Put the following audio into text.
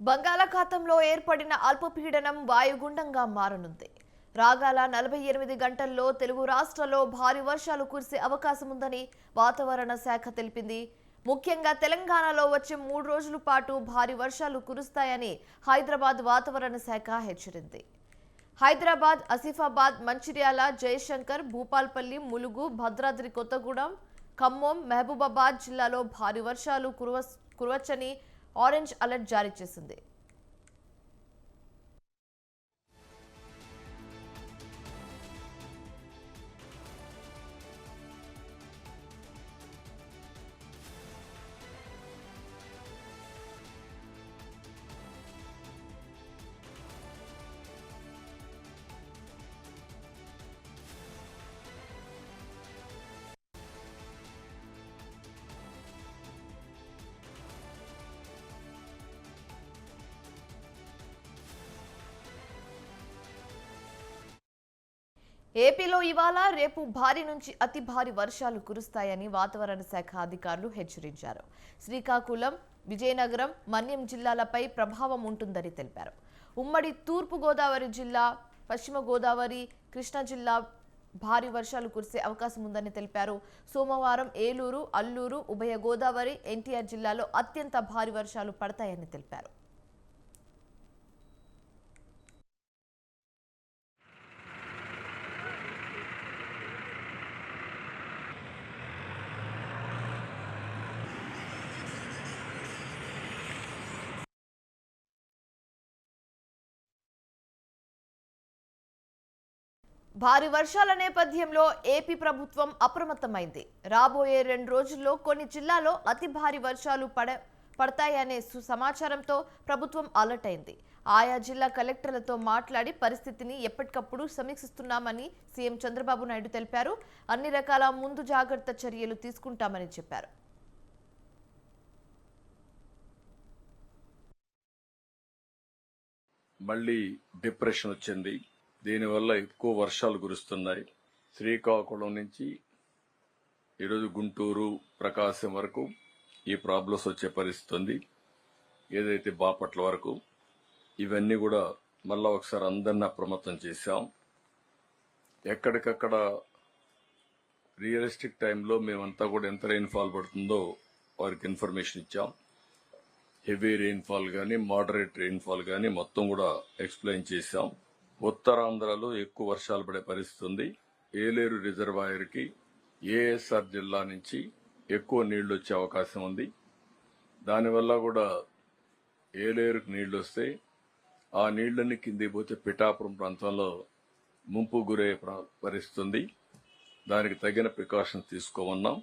బంగాళాఖాతంలో ఏర్పడిన అల్పపీడనం వాయుగుండంగా మారనుంది. రాగాల నలభై ఎనిమిది గంటల్లో తెలుగు రాష్ట్రాల్లో భారీ వర్షాలు కురిసే అవకాశం ఉందని వాతావరణ శాఖ తెలిపింది. ముఖ్యంగా తెలంగాణలో వచ్చే మూడు రోజుల పాటు భారీ వర్షాలు కురుస్తాయని హైదరాబాద్ వాతావరణ శాఖ హెచ్చరింది. హైదరాబాద్ ఆసిఫాబాద్ మంచిర్యాల జయశంకర్ భూపాల్పల్లి ములుగు భద్రాద్రి కొత్తగూడెం ఖమ్మం మహబూబాబాద్ జిల్లాలో భారీ వర్షాలు కురవ కురవచ్చని ఆరెంజ్ అలర్ట్ జారీ చేసింది. ఏపీలో ఇవాళ రేపు భారీ నుంచి అతి భారీ వర్షాలు కురుస్తాయని వాతావరణ శాఖ అధికారులు హెచ్చరించారు. శ్రీకాకుళం విజయనగరం మన్యం జిల్లాలపై ప్రభావం ఉంటుందని తెలిపారు. ఉమ్మడి తూర్పు గోదావరి జిల్లా పశ్చిమ గోదావరి కృష్ణా జిల్లా భారీ వర్షాలు కురిసే అవకాశం ఉందని తెలిపారు. సోమవారం ఏలూరు అల్లూరు ఉభయ గోదావరి ఎన్టీఆర్ జిల్లాలో అత్యంత భారీ వర్షాలు పడతాయని తెలిపారు. భారీ వర్షాల నేపథ్యంలో ఏపీ ప్రభుత్వం అప్రమత్తమైంది. రాబోయే రెండు రోజుల్లో కొన్ని జిల్లాల్లో అతి భారీ వర్షాలు పడ పడతాయనే సు- సమాచారంతో ప్రభుత్వం అలర్ట్ అయింది. ఆయా జిల్లా కలెక్టర్లతో మాట్లాడి పరిస్థితిని ఎప్పటికప్పుడు సమీక్షిస్తున్నామని సీఎం చంద్రబాబు నాయుడు తెలిపారు. అన్ని రకాల ముందు జాగ్రత్త చర్యలు తీసుకుంటామని చెప్పారు. మళ్ళీ డిప్రెషన్ వచ్చింది. దీనివల్ల ఎక్కువ వర్షాలు కురుస్తున్నాయి. శ్రీకాకుళం నుంచి ఈరోజు గుంటూరు ప్రకాశం వరకు ఈ ప్రాబ్లమ్స్ వచ్చే పరిస్థితి ఉంది ఏదైతే బాపట్ల వరకు ఇవన్నీ కూడా మళ్ళా ఒకసారి అందరిని అప్రమత్తం చేశాం. ఎక్కడికక్కడ రియలిస్టిక్ టైంలో మేమంతా కూడా ఎంత రెయిన్ఫాల్ పడుతుందో వారికి ఇన్ఫర్మేషన్ ఇచ్చాం. హెవీ రెయిన్ఫాల్ కానీ మోడరేట్ రెయిన్ఫాల్ కానీ మొత్తం కూడా ఎక్స్ప్లెయిన్ చేశాం. ఉత్తరాంధ్రలో ఎక్కువ వర్షాలు పడే పరిస్థితి ఉంది ఏలేరు రిజర్వాయర్కి ఏఎస్ఆర్ జిల్లా నుంచి ఎక్కువ నీళ్ళు వచ్చే అవకాశం ఉంది. దానివల్ల కూడా ఏలేరుకు నీళ్ళు వస్తే ఆ నీళ్ళన్నీ కిందికి పోతే పిఠాపురం ప్రాంతంలో ముంపు గురయ్యే ప్రా- పరిస్థితి ఉంది దానికి తగిన ప్రికాషన్స్ తీసుకోమన్నాం.